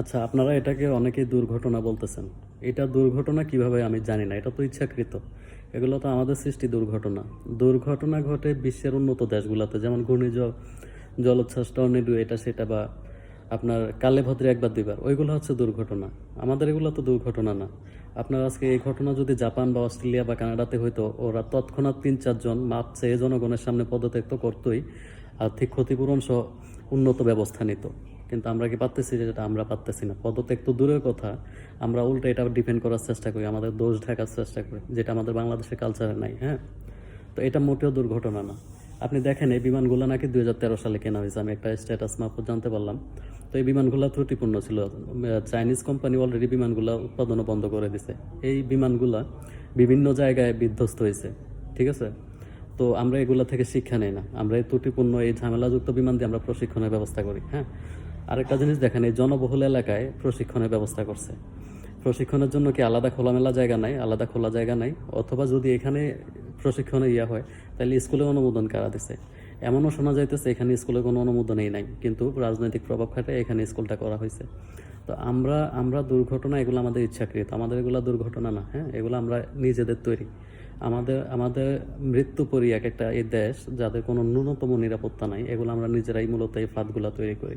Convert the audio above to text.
আচ্ছা আপনারা এটাকে অনেকেই দুর্ঘটনা বলতেছেন। এটা দুর্ঘটনা কীভাবে আমি জানি না, এটা তো ইচ্ছাকৃত। এগুলো তো আমাদের সৃষ্টি দুর্ঘটনা। দুর্ঘটনা ঘটে বিশ্বের উন্নত দেশগুলোতে, যেমন ঘূর্ণিঝড় জলোচ্ছ্বাস টর্নেডো এটা সেটা বা আপনার কালে ভদ্রে একবার, দুইবার, ওইগুলো হচ্ছে দুর্ঘটনা। আমাদের এগুলো তো দুর্ঘটনা না। আপনার আজকে এই ঘটনা যদি জাপান বা অস্ট্রেলিয়া বা কানাডাতে হইতো, ওরা তৎক্ষণাৎ তিন চারজন মাপ চেয়ে জনগণের সামনে পদত্যাগ তো করতোই আর্থিক ক্ষতিপূরণ সহ উন্নত ব্যবস্থা নিত। কিন্তু আমরা কি পারতেছি যেটা আমরা পারতেছি না? পদত্যাগ তো দূরের কথা। আমরা উল্টো এটা ডিপেন্ড করার চেষ্টা করি, আমাদের দোষ ঢাকার চেষ্টা করি, যেটা আমাদের বাংলাদেশের কালচারে নাই হ্যাঁ? তো এটা মোটেও দুর্ঘটনা না। আপনি দেখেন, এই বিমানগুলো নাকি দু হাজার তেরো সালে কেনা হয়েছে, আমি একটা স্ট্যাটাস মারফত জানতে পারলাম। তো এই বিমানগুলো ত্রুটিপূর্ণ ছিল। চাইনিজ কোম্পানি অলরেডি বিমানগুলো উৎপাদনও বন্ধ করে দিছে। এই বিমানগুলা বিভিন্ন জায়গায় বিধ্বস্ত হয়েছে, ঠিক আছে? তো আমরা এগুলা থেকে শিক্ষা নেই না। আমরা এই ত্রুটিপূর্ণ, এই ঝামেলাযুক্ত বিমান দিয়ে আমরা প্রশিক্ষণের ব্যবস্থা করি হ্যাঁ? আরেকটা জিনিস দেখেন, এই জনবহুল এলাকায় প্রশিক্ষণের ব্যবস্থা করছে। প্রশিক্ষণের জন্য কি আলাদা খোলামেলা জায়গা নাই, আলাদা খোলা জায়গা নাই? অথবা যদি এখানে প্রশিক্ষণে ইয়া হয়, তাহলে স্কুলে অনুমোদন কারা দিছে? এমনও শোনা যাইতেছে, এখানে স্কুলে কোনো অনুমোদনই নাই। কিন্তু রাজনৈতিক প্রভাব খাটে এখানে স্কুলটা করা হয়েছে তো আমরা আমরা দুর্ঘটনা, এগুলো আমাদের ইচ্ছাকৃত। আমাদের এগুলো দুর্ঘটনা না হ্যাঁ? এগুলো আমরা নিজেদের তৈরি। আমাদের আমাদের মৃত্যুপরী এক একটা এই দেশ যাদের কোনো ন্যূনতম নিরাপত্তা নাই, এগুলো আমরা নিজেরাই মূলত এই ফাঁদগুলো তৈরি করি।